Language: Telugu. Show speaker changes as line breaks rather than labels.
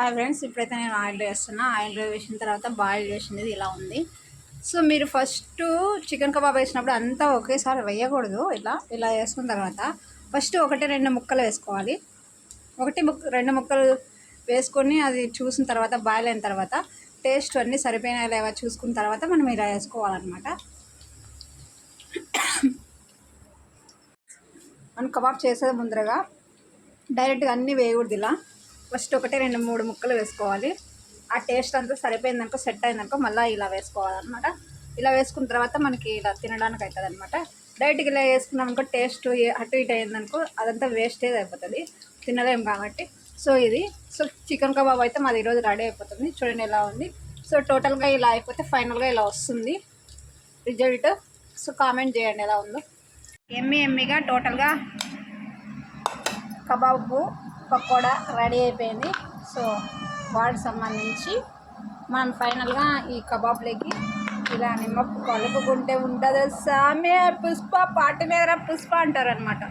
హాయ్ ఫ్రెండ్స్ ఇప్పుడైతే నేను ఆయిల్ వేస్తున్నా. ఆయిల్ వేసిన తర్వాత బాయిల్ చేసినది ఇలా ఉంది. సో మీరు ఫస్ట్ చికెన్ కబాబ్ వేసినప్పుడు అంతా ఒకేసారి వేయకూడదు. ఇలా ఇలా వేసుకున్న తర్వాత ఫస్ట్ ఒకటి రెండు ముక్కలు వేసుకోవాలి. ఒకటి ముక్క రెండు ముక్కలు వేసుకొని అది చూసిన తర్వాత బాయిల్ అయిన తర్వాత టేస్ట్ అన్నీ సరిపోయినా లేవా చూసుకున్న తర్వాత మనం ఇలా వేసుకోవాలన్నమాట. మనం కబాబ్ చేసేది ముందరగా డైరెక్ట్గా అన్నీ వేయకూడదు ఇలా. ఫస్ట్ ఒకటి రెండు మూడు ముక్కలు వేసుకోవాలి. ఆ టేస్ట్ అంతా సరిపోయిందనుకో సెట్ అయిందనుకో మళ్ళీ ఇలా వేసుకోవాలన్నమాట. ఇలా వేసుకున్న తర్వాత మనకి ఇలా తినడానికి అవుతుంది అనమాట డైరెక్ట్గా ఇలా వేసుకున్నాం అనుకో టేస్ట్ అటు ఇటు అయిందనుకో అదంతా వేస్టేజ్ అయిపోతుంది. తినలేం కాబట్టి. సో ఇది. సో చికెన్ కబాబ్ అయితే మాది ఈరోజు రెడీ అయిపోతుంది. చూడండి ఎలా ఉంది. సో టోటల్గా ఇలా అయిపోతే ఫైనల్గా ఇలా వస్తుంది రిజల్ట్. సో కామెంట్ చేయండి ఎలా ఉందో. ఎమ్మి ఎమ్మిగా టోటల్గా కబాబు పకోడా రెడీ అయిపోయింది. సో వాటికి సంబంధించి మనం ఫైనల్గా ఈ కబాబ్లోకి ఇలా నిమ్మ కలుపుకుంటే ఉంటుంది. సామే పుష్ప పాటి మీద పుష్ప అంటారు అనమాట